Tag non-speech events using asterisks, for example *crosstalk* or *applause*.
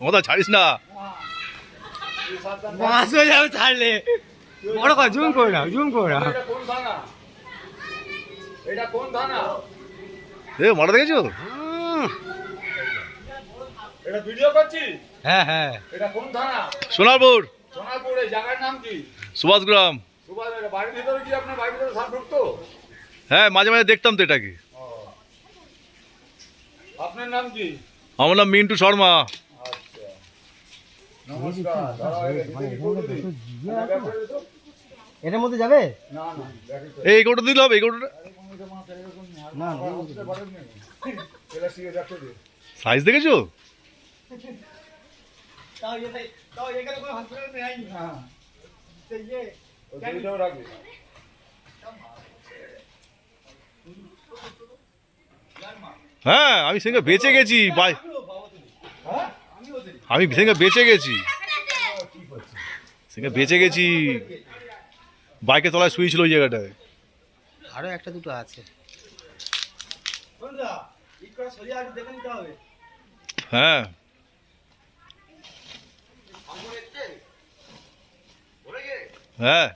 কথা ছাড়িস না মাছ হয়ে যাবে ছাড়লে বড় কর জুম করে না জুম করে না এটা কোন থানা এ মারা দেখেছ এটা ভিডিও হ্যাঁ হ্যাঁ এটা কোন থানা সোনারপুর সোনারপুর এই জায়গার নাম কি সুভাষগ্রাম সুভাষ বাড়ির ভিতরে কি আপনার বাড়ির ভিতরে সাপ ঢুকতো হ্যাঁ মাঝে মাঝে দেখতাম তো এটাকে আপনার নাম কি আমার নাম মিন্টু শর্মা আচ্ছা নমস্কার দাঁড়াও, এই দিকে কি করে দিই? না, back করে দিতো? এটার মধ্যে যাবে? এই গোটা দিলে হবে এই গোটা। সাইজ *laughs* দেখেছ? *laughs* হ্যাঁ। হ্যাঁ আমি সেখানে বেঁচে গেছি বাই? আমি সেখানে বেঁচে গেছি। সেখানে বেঁচে গেছি। বাইকে তলায় শুয়েছিল ওই জায়গাটায়। আরও একটা দুটো আছে। হ্যাঁ। হ্যাঁ।